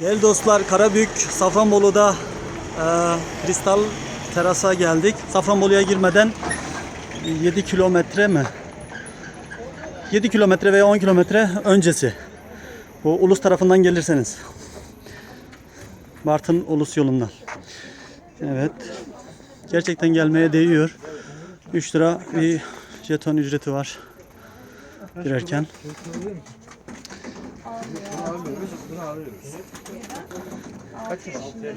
Değerli dostlar Karabük Safranbolu'da e, kristal terasa geldik. Safranbolu'ya girmeden 7 kilometre mi? 7 kilometre veya 10 kilometre öncesi. Bu Ulus tarafından gelirseniz. Bartın Ulus yolundan. Evet. Gerçekten gelmeye değiyor. 3 lira bir jeton ücreti var girerken. Bunu almıyoruz, bunu alıyoruz. Kaç yaşında?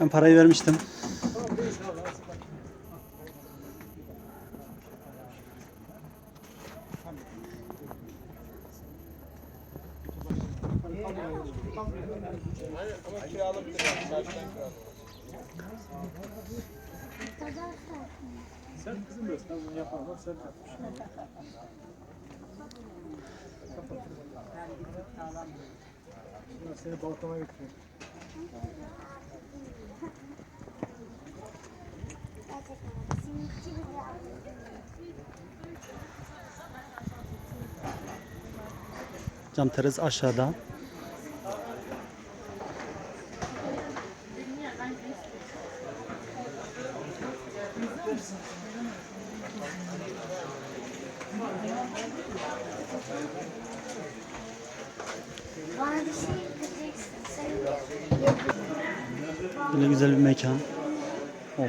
Ben parayı vermiştim. Ama kiralı bir zaten kiralı. Sen kızım diyorsun, ben bunu yapamam, sen yapmışsın. Sağlam Şimdi seni balkona götürüyorum. Cam teres aşağıda. Böyle güzel bir mekan. Oh.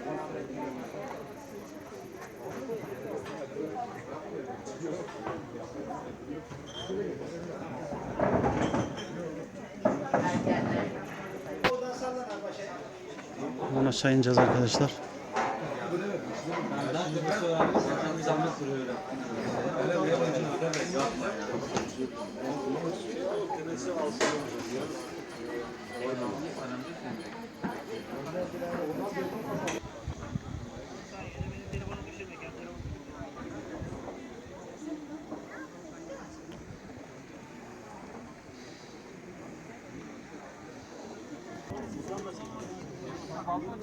aşağı ineceğiz arkadaşlar.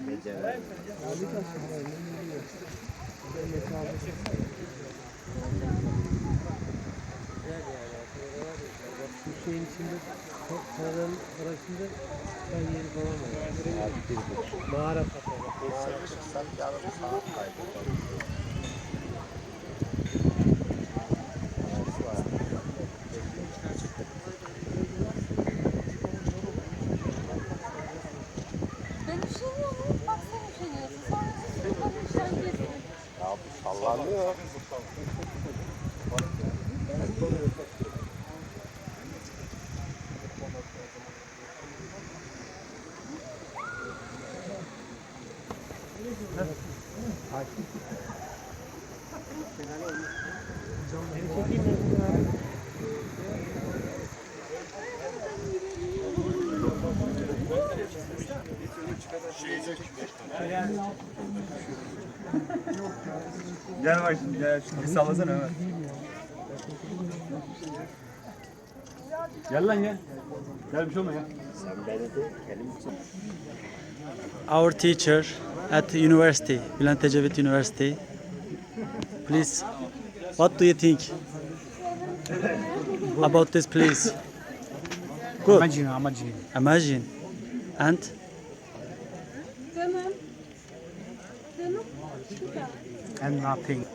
Becere. Bu şeyin içinde, tarlanın arasında ben yeri falan var. Mağara kapalı. Sarmış, sarmış, sarmış, sarmış, Welcome. Evet şunu bir sallasana Ömer. Gel lan gel. Gel bir şey olma ya. Our teacher at university, Bülent Ecevit University. Please, what do you think about this place? Good. Imagine, imagine. Imagine. And and nothing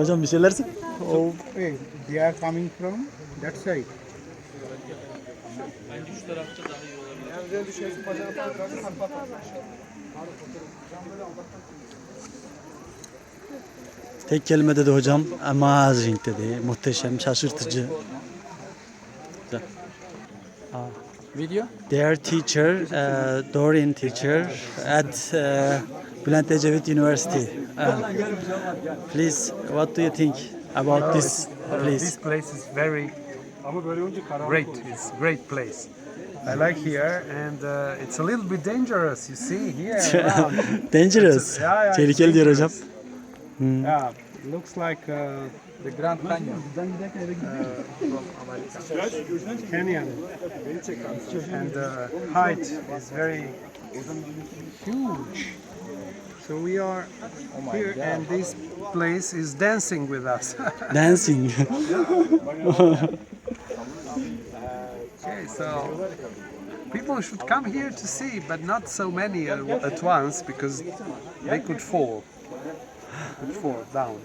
hocam bir şeyler söyle. Oh, hey, they are coming from that side. Tek kelime dedi hocam. Amazing dedi. Muhteşem, şaşırtıcı. Video? Their teacher, uh, Dorian teacher at uh, Bülent Ecevit University. Uh, please, what do you think about this place? This place is very great. It's a great place. I like here, and uh, it's a little bit dangerous. You see here. around. Dangerous. Yeah, yeah, Tehlikeli it's diyor hocam. yeah, looks like uh, the Grand Canyon. Canyon, and the height is very huge. So we are here, and this place is dancing with us. Dancing. Okay, so people should come here to see, but not so many at at once because they could fall, could fall down.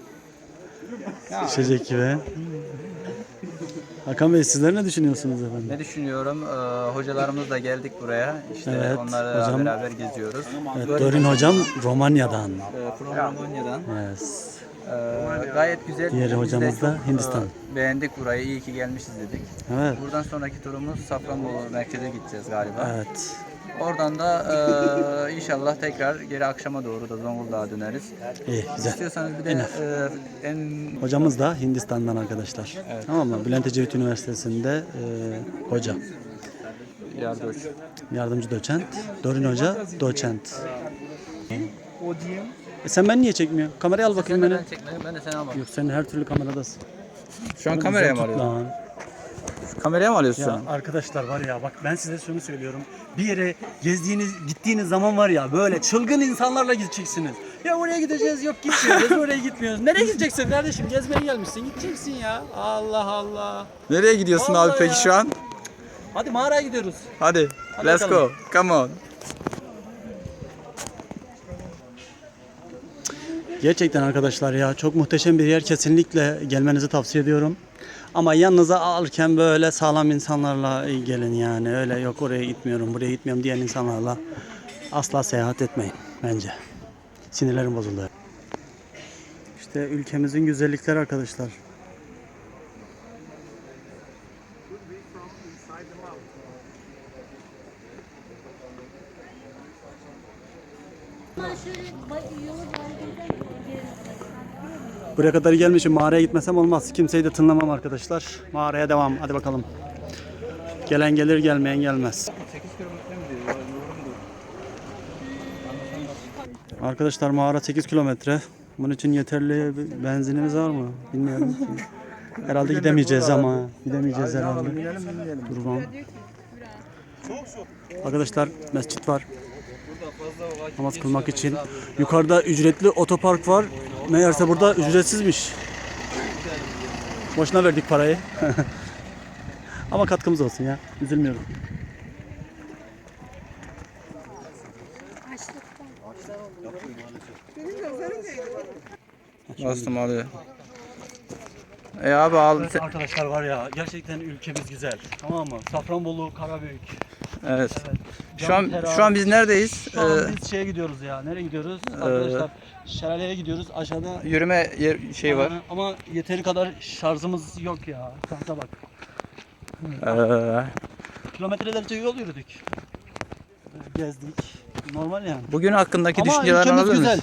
Düşecek gibi. Hakan Bey sizler ne düşünüyorsunuz efendim? Ne düşünüyorum? Ee, hocalarımız da geldik buraya. İşte Evet, onlarla hocam. beraber geziyoruz. Evet, Dorin hocam Romanya'dan. From Romanya'dan. Yes. Ee, gayet güzel. De hocamız da çok, Hindistan. e, beğendik burayı. İyi ki gelmişiz dedik. Evet. Buradan sonraki turumuz Safranbolu merkeze gideceğiz galiba. Evet. Oradan da e, inşallah tekrar geri akşama doğru da Zonguldak'a döneriz. İyi, güzel. İstiyorsanız bir de e, en Hocamız da Hindistan'dan arkadaşlar. Tamam mı? Bülent Ecevit Üniversitesi'nde e, hoca. yardımcı. Yardımcı doçent. Dorin Hoca doçent. E sen ben niye çekmiyor? Kamerayı al bakayım beni. Ben de seni almam. Yok sen her türlü kameradasın. Şu an kameraya mı tut lan. Kameraya mı alıyorsun Ya arkadaşlar var ya bak ben size şunu söylüyorum. Bir yere gezdiğiniz, gittiğiniz zaman var ya böyle çılgın insanlarla gideceksiniz. Ya oraya gideceğiz yok gitmiyoruz, oraya gitmiyoruz. Nereye gideceksin kardeşim? Gezmeye gelmişsin, gideceksin ya. Allah Allah. Nereye gidiyorsun Vallahi abi peki ya. şu an? Hadi mağaraya gidiyoruz. Hadi, Hadi let's bakalım. go. Come on. Gerçekten arkadaşlar ya çok muhteşem bir yer. Kesinlikle gelmenizi tavsiye ediyorum. Ama yanınıza alırken böyle sağlam insanlarla gelin yani. Öyle yok oraya gitmiyorum, buraya gitmiyorum diyen insanlarla asla seyahat etmeyin bence. Sinirlerim bozuldu. İşte ülkemizin güzellikleri arkadaşlar. Şöyle yolu Buraya kadar gelmişim. Mağaraya gitmesem olmaz. Kimseyi de tınlamam arkadaşlar. Mağaraya devam. Hadi bakalım. Gelen gelir, gelmeyen gelmez. Arkadaşlar mağara 8 kilometre. Bunun için yeterli benzinimiz var mı? Bilmiyorum ki. Herhalde gidemeyeceğiz ama. Gidemeyeceğiz herhalde. Durmam. Arkadaşlar mescit var. Namaz kılmak için. Yukarıda ücretli otopark var. Meğerse burada ücretsizmiş. Boşuna verdik parayı. Ama katkımız olsun ya. Üzülmüyorum. Bastım abi. E abi al. Evet arkadaşlar var ya gerçekten ülkemiz güzel. Tamam mı? Safranbolu, Karabük. Evet. Şu an şu an biz neredeyiz? Şu an Ee, biz şeye gidiyoruz ya. Nereye gidiyoruz? Arkadaşlar şelaleye gidiyoruz. Aşağıda yürüme yer, şey var. Ama yeteri kadar şarjımız yok ya. Kanka bak. Ee, Kilometrelerce yol yürüdük. Gezdik. Normal yani. bugün hakkındaki Ama düşüncelerini ülkemiz alabilir güzel.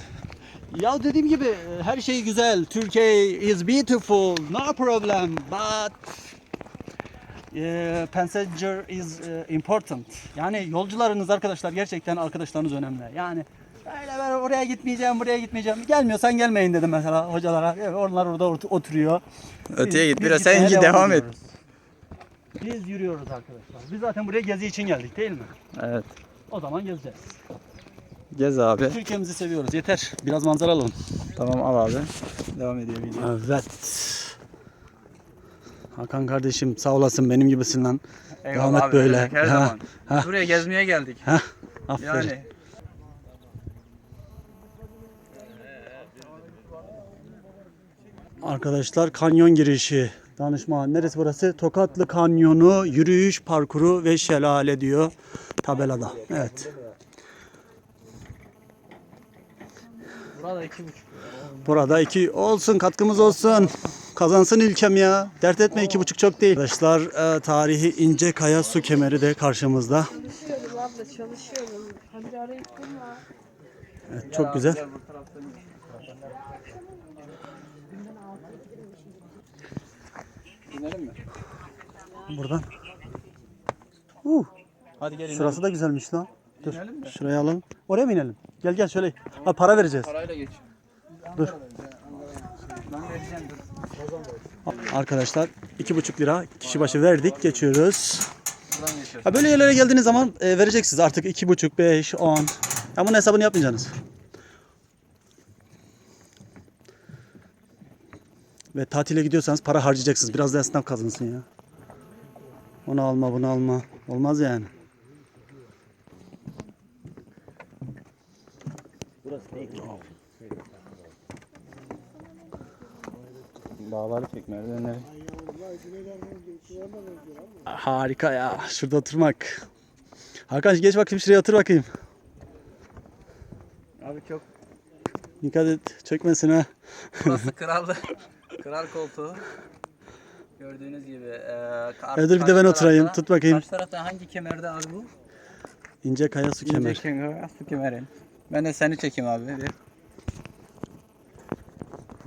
Ya dediğim gibi her şey güzel. Türkiye is beautiful. No problem. But e, passenger is e, important. Yani yolcularınız arkadaşlar gerçekten arkadaşlarınız önemli. Yani öyle ben oraya gitmeyeceğim, buraya gitmeyeceğim. Gelmiyorsan gelmeyin dedim mesela hocalara. Evet, onlar orada ot- oturuyor. Öteye git, biraz sen devam et. ediyoruz. Biz yürüyoruz arkadaşlar. Biz zaten buraya gezi için geldik değil mi? Evet. O zaman gezeceğiz. Gez abi. Türkiye'mizi seviyoruz. Yeter. Biraz manzara alalım. Tamam al abi. Devam ediyor video. Evet. Hakan kardeşim sağ olasın benim gibisin lan. Devam Eyvallah et abi, böyle. Her Ha, zaman. ha. Buraya gezmeye geldik. Heh, aferin. Yani Arkadaşlar kanyon girişi. Danışma. Neresi burası? Tokatlı Kanyonu, yürüyüş parkuru ve şelale diyor tabelada. Evet. burada iki buçuk. Burada iki olsun katkımız olsun. Kazansın ülkem ya. Dert etme iki buçuk çok değil. Arkadaşlar e, tarihi ince kaya su kemeri de karşımızda. Çalışıyorum abla çalışıyorum. Hadi arayıp durma. Evet, çok güzel. Gel. İnelim mi? Buradan. Uh, Hadi gelin. şurası da güzelmiş lan. Dur. Şuraya alalım. Oraya mı inelim? Gel gel şöyle. Ha, para vereceğiz. Parayla geç. Dur. Arkadaşlar iki buçuk lira kişi başı verdik. Geçiyoruz. Ha böyle yerlere geldiğiniz zaman e, vereceksiniz artık iki buçuk, beş, on. Ya bunun hesabını yapmayacaksınız. Ve tatile gidiyorsanız para harcayacaksınız. Biraz da esnaf kazansın ya. Onu alma, bunu alma. Olmaz yani. Dağları çek merdivenleri. Harika ya. Şurada oturmak. Hakan geç bakayım şuraya otur bakayım. Abi çok. Dikkat et çökmesin ha. Burası kraldı. Kral koltuğu. Gördüğünüz gibi. E, kar- dur bir de ben oturayım. Tut bakayım. Karşı tarafta hangi kemerde abi bu? İnce kaya su kemer. İnce kemer. Su kemeri. Ben de seni çekeyim abi. Bir.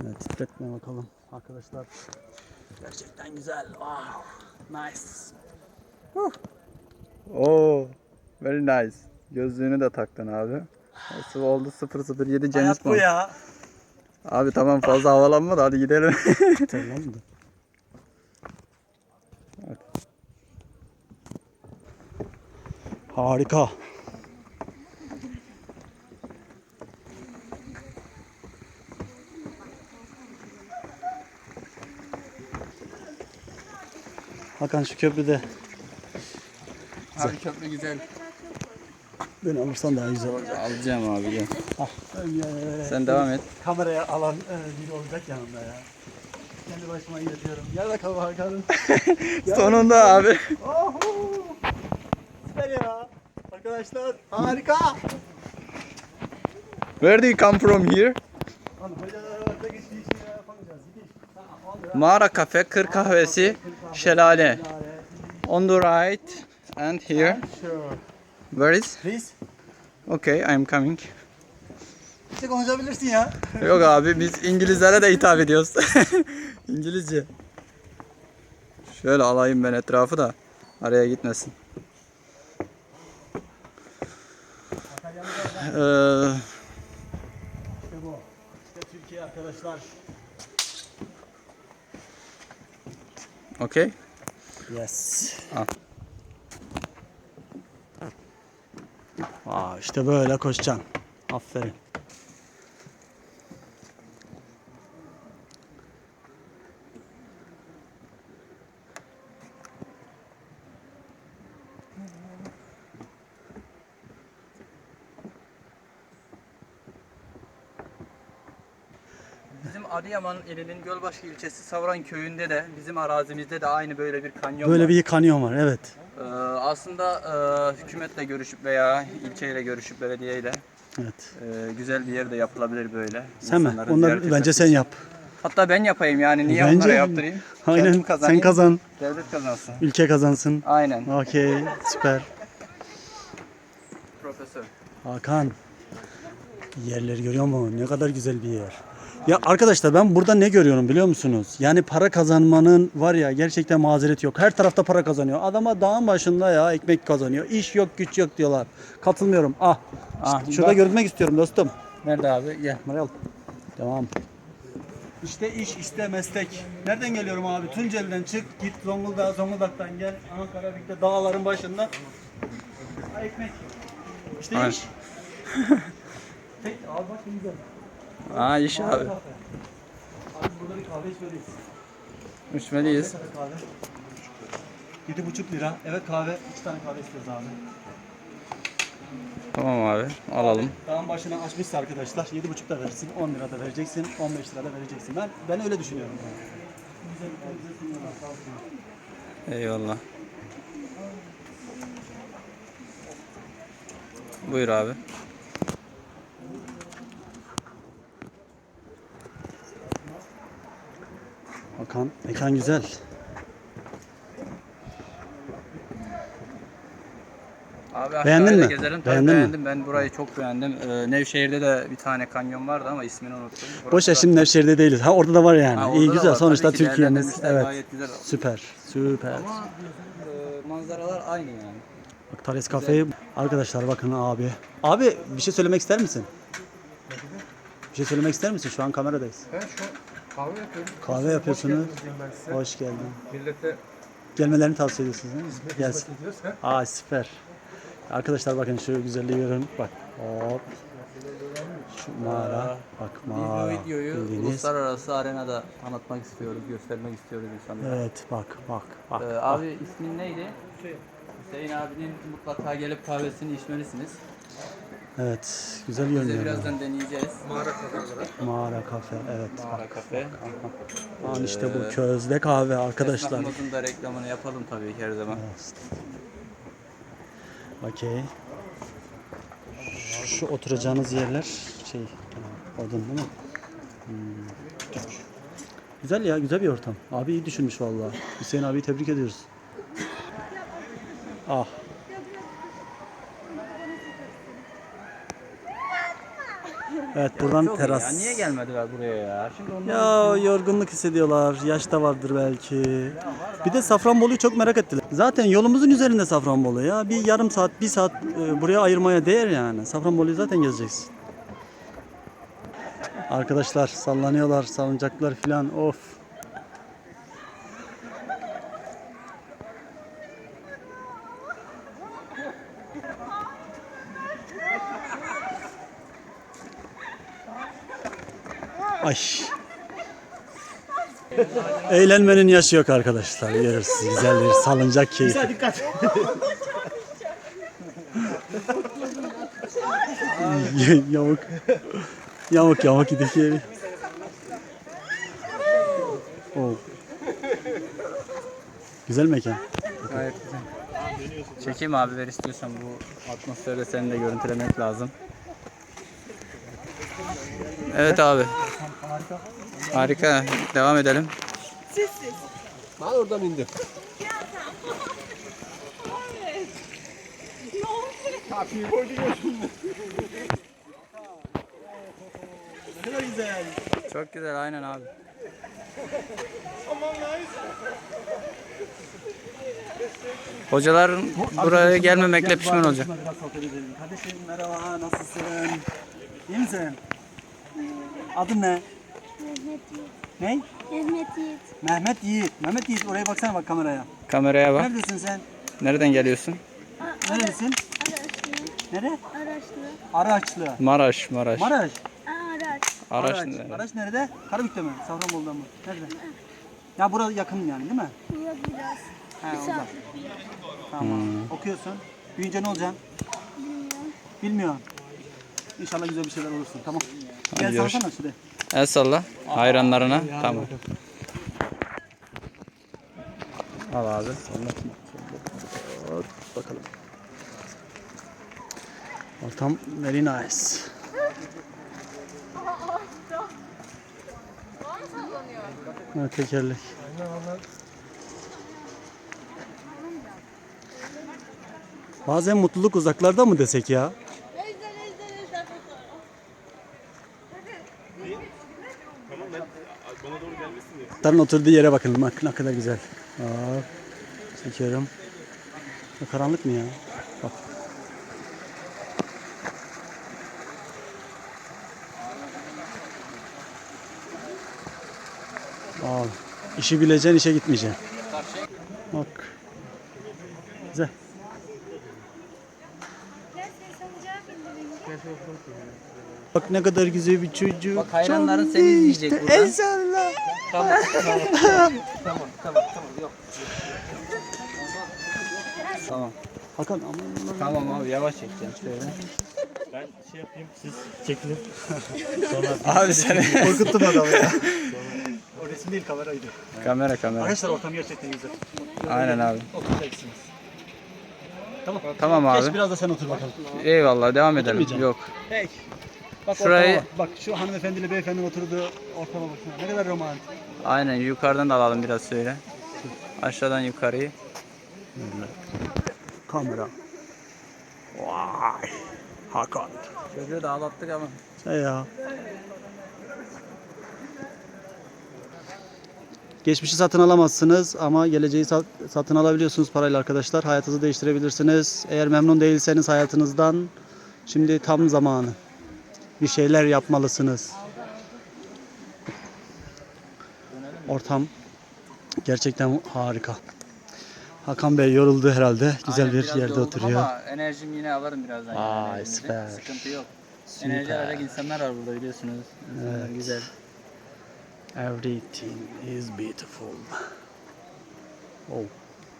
Evet, titretme bakalım arkadaşlar. Gerçekten güzel. Wow. Nice. Oo. Very nice. Gözlüğünü de taktın abi. Nasıl oldu 007 James Hayat bu Bond. ya. Abi tamam fazla havalanma da hadi gidelim. Tamam mı? Harika. Hakan şu köprüde abi köprü güzel. beni alırsan daha güzel olacak. Alacağım abi gel. Sen Sen devam et. Kameraya alan e, biri olacak yanımda ya. Kendi başıma yürüyorum. Gel bakalım Hakan'ım. Sonunda abi. Oho! Süper ya. Arkadaşlar harika. Where do you come from here? Mağara kafe, kır kahvesi, şelale. On the right and here. Sure. Where is? Please. Okay, I'm coming. İşte konuşabilirsin ya. Yok abi biz İngilizlere de hitap ediyoruz. İngilizce. Şöyle alayım ben etrafı da araya gitmesin. Ee, İşte bu. İşte Türkiye arkadaşlar. Okay. Yes. Al. Aa, işte böyle koşacaksın. Aferin. Bizim Adıyaman ilinin Gölbaşı ilçesi Savran köyünde de bizim arazimizde de aynı böyle bir kanyon Böyle var. bir kanyon var evet. Ee, aslında e, hükümetle görüşüp veya ilçeyle görüşüp belediyeyle Evet. e, güzel bir yerde yapılabilir böyle. Sen mi? İnsanların ziyaret bence etmesi sen yap. Hatta ben yapayım yani niye Bence- onlara yaptırayım? Aynen. Kendim Sen kazanayım, kazan. Devlet kazansın. Ülke kazansın. Aynen. Okey. Süper. Profesör. Hakan. Yerleri görüyor musun? Ne kadar güzel bir yer. Ya arkadaşlar ben burada ne görüyorum biliyor musunuz? Yani para kazanmanın var ya gerçekten mazereti yok. Her tarafta para kazanıyor. Adama dağın başında ya ekmek kazanıyor. İş yok güç yok diyorlar. Katılmıyorum. Ah. Ah, Şurada bak. görmek istiyorum dostum. Nerede abi? Gel. Maral. Devam. İşte iş, işte meslek. Nereden geliyorum abi? Tunceli'den çık, git Zonguldak, Zonguldak'tan gel. Ankara, Bük'te dağların başında. Ha, ekmek. İşte iş. Tek, al bak güzel. Aa iş abi. Abi burada bir kahve içmeliyiz. İçmeliyiz. kahve. 7,5 lira. Evet kahve. 2 tane kahve istiyoruz abi. Tamam abi alalım. Dağın başına açmışsa arkadaşlar 7,5 da verirsin, 10 lira da vereceksin, 15 lira da vereceksin. Ben ben öyle düşünüyorum. Eyvallah. Buyur abi. Bakan mekan güzel. Abi Beğendin mi? Gezelim. Tabii Beğendin mi? beğendim. Ben burayı çok beğendim. Ee, Nevşehir'de de bir tane kanyon vardı ama ismini unuttum. Burası Boş ya da- şimdi Nevşehir'de değiliz. Ha orada da var yani. Ha, İyi güzel. var. Sonuçta Türkiye'miz. Evet. Gayet güzel. Süper. Süper. Ama e, manzaralar aynı yani. Bak Thales Kafe'yi arkadaşlar bakın abi. Abi bir şey söylemek ister misin? Bir şey söylemek ister misin? Şu an kameradayız. Ben şu kahve yapıyorum. Kahve yapıyorsunuz. Hoş. Hoş geldin. Millete Gelmelerini tavsiye ediyorsunuz değil mi? Gelsin. hizmet ediyoruz. Aa süper. Arkadaşlar bakın şu güzelliği görün. Bak. Hop. Şu mağara. Bak Biz mağara. bu videoyu Bildiğiniz. uluslararası arenada tanıtmak istiyoruz, göstermek istiyoruz insanlara. Evet bak bak bak. Ee, bak. abi ismin neydi? Hüseyin abinin mutlaka gelip kahvesini içmelisiniz. Evet. Güzel Biz görünüyor. birazdan deneyeceğiz. Mağara kafe. Evet. Mağara kafe. An işte bu közde kahve arkadaşlar. Esnafımızın da reklamını yapalım tabii ki her zaman. Okey. Şu oturacağınız yerler şey odun değil mi? Hmm. Güzel ya güzel bir ortam. Abi iyi düşünmüş vallahi. Hüseyin abi tebrik ediyoruz. Ah. Evet buradan Çok iyi teras. Ya. Niye gelmediler buraya ya? Şimdi onlar Ya yorgunluk hissediyorlar. Yaş da vardır belki. Bir de Safranbolu'yu çok merak ettiler. Zaten yolumuzun üzerinde Safranbolu ya. Bir yarım saat, bir saat e, buraya ayırmaya değer yani. Safranbolu'yu zaten gezeceksin. Arkadaşlar sallanıyorlar, salıncaklar filan. Of. Ay. Eğlenmenin yaşı yok arkadaşlar. Görürsünüz güzel bir salıncak keyfi. dikkat. yamuk. Yamuk yamuk gidiyor. Oh. Güzel mekan. Gayet güzel. Çekeyim abi ver istiyorsan bu atmosferde seni de görüntülemek lazım. Evet abi. Harika. Devam edelim. Çok güzel aynen abi. Hocaların buraya gelmemekle pişman olacak. Kardeşim merhaba nasılsın? İyi misin? Adın ne? Mehmet Yiğit. Ne? Mehmet Yiğit. Mehmet Yiğit. Mehmet Yiğit oraya baksana bak kameraya. Kameraya bak. Neredesin sen? Nereden geliyorsun? Neredesin? Araçlı. Nere? Araçlı. Araçlı. Maraş, Maraş. Maraş. Aa, araç. Araç Araç. nerede? Araç nerede? Karabük'te mi? Safranbolu'da mı? Nerede? Ya burası yakın yani değil mi? Burada biraz. He, saat. Tamam. Okuyorsun. Büyüyünce ne olacaksın? Bilmiyorum. Bilmiyorum. İnşallah güzel bir şeyler olursun. Tamam. Gel görüş- salsana şuraya. El salla. Hayranlarına. Tamam. Al abi. Bakalım. Ortam very nice. Ha, tekerlek. Bazen mutluluk uzaklarda mı desek ya? Tarın oturduğu yere bakın. Bak ne kadar güzel. Hop. Çekiyorum. Ne karanlık mı ya? Bak. Al. İşi bileceksin, işe gitmeyeceksin. Bak. Güzel. Bak ne kadar güzel bir çocuk. Bak hayranların seni izleyecek işte, buradan. Tamam tamam tamam tamam tamam tamam yok. Tamam. Hakan aman aman. Tamam abi yavaş çekeceğim şöyle. Ben şey yapayım siz çekilin. Abi seni. Korkuttum adamı ya. o resim değil kameraydı. kamera kamera. Arkadaşlar ortam gerçekten güzel. Aynen abi. Oturacaksınız. Tamam. Tamam Geç abi. biraz da sen otur bakalım. Eyvallah devam edelim. Yok. Peki. Bak Şurayı- ortama bak. Bak şu hanımefendiyle beyefendinin oturduğu ortama baksana. Ne kadar romantik. Aynen yukarıdan da alalım biraz şöyle. Aşağıdan yukarıyı. Kamera. Vay. Hakan. Çocuğu da ağlattık ama. Şey ya. Geçmişi satın alamazsınız ama geleceği sat- satın alabiliyorsunuz parayla arkadaşlar. Hayatınızı değiştirebilirsiniz. Eğer memnun değilseniz hayatınızdan şimdi tam zamanı. Bir şeyler yapmalısınız. Ortam gerçekten harika. Hakan Bey yoruldu herhalde. Güzel Aynen, bir yerde oturuyor. Ama enerjimi yine alırım birazdan. yani Vay, elimde. süper. Sıkıntı yok. Süper. Enerji alacak insanlar var burada biliyorsunuz. Evet. Güzel. Everything is beautiful. Oh.